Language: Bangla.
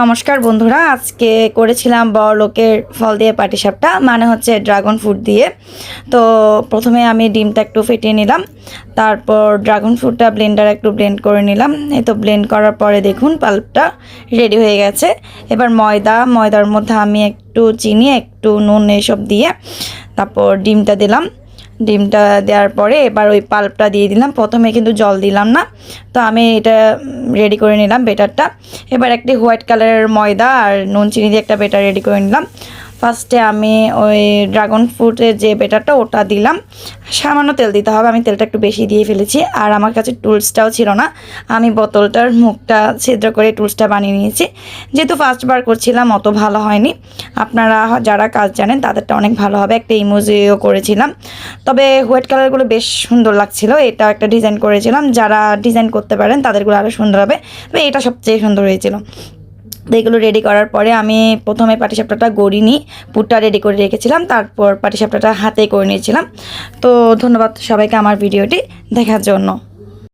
নমস্কার বন্ধুরা, আজকে করেছিলাম বড় লোকের ফল দিয়ে পাটিসাপটা মানে হচ্ছে ড্রাগন ফ্রুট দিয়ে। তো প্রথমে আমি ডিমটা একটু ফেটিয়ে নিলাম, তারপর ড্রাগন ফ্রুটটা ব্লেন্ডার একটু ব্লেন্ড করে নিলাম। এই তো ব্লেন্ড করার পরে দেখুন, পাল্পটা রেডি হয়ে গেছে। এবার ময়দা, ময়দার মধ্যে আমি একটু চিনি, একটু নুন এসব দিয়ে তারপর ডিমটা দিলাম। ডিমটা দেওয়ার পরে এবার ওই পাল্পটা দিয়ে দিলাম। প্রথমে কিন্তু জল দিলাম না। তো আমি এটা রেডি করে নিলাম বেটারটা। এবার একটি হোয়াইট কালারের ময়দা আর নুন, চিনি দিয়ে একটা বেটার রেডি করে নিলাম। ফার্স্টে আমি ওই ড্রাগন ফ্রুটের যে বেটারটা ওটা দিলাম। সামান্য তেল দিতে হবে, আমি তেলটা একটু বেশি দিয়ে ফেলেছি। আর আমার কাছে টুলসটাও ছিল না। আমি বোতলটার মুখটা ছিদ্র করে টুলসটা বানিয়ে নিয়েছি। যেহেতু ফার্স্টবার করছিলাম, অত ভালো হয়নি। আপনারা যারা কাজ জানেন, তাদেরটা অনেক ভালো হবে। একটা ইমোজিও করেছিলাম। তবে হোয়াইট কালারগুলো বেশ সুন্দর লাগছিল। এটা একটা ডিজাইন করেছিলাম। যারা ডিজাইন করতে পারেন, তাদেরগুলো আরও সুন্দর হবে। তবে এটা সবচেয়ে সুন্দর হয়েছিল। তো এগুলো রেডি করার পরে আমি প্রথমে পাটিসাপটাটা গড়িনি, পুরটা রেডি করে রেখেছিলাম, তারপর পাটিসাপটাটা হাতে করে নিয়েছিলাম। তো ধন্যবাদ সবাইকে আমার ভিডিওটি দেখার জন্য।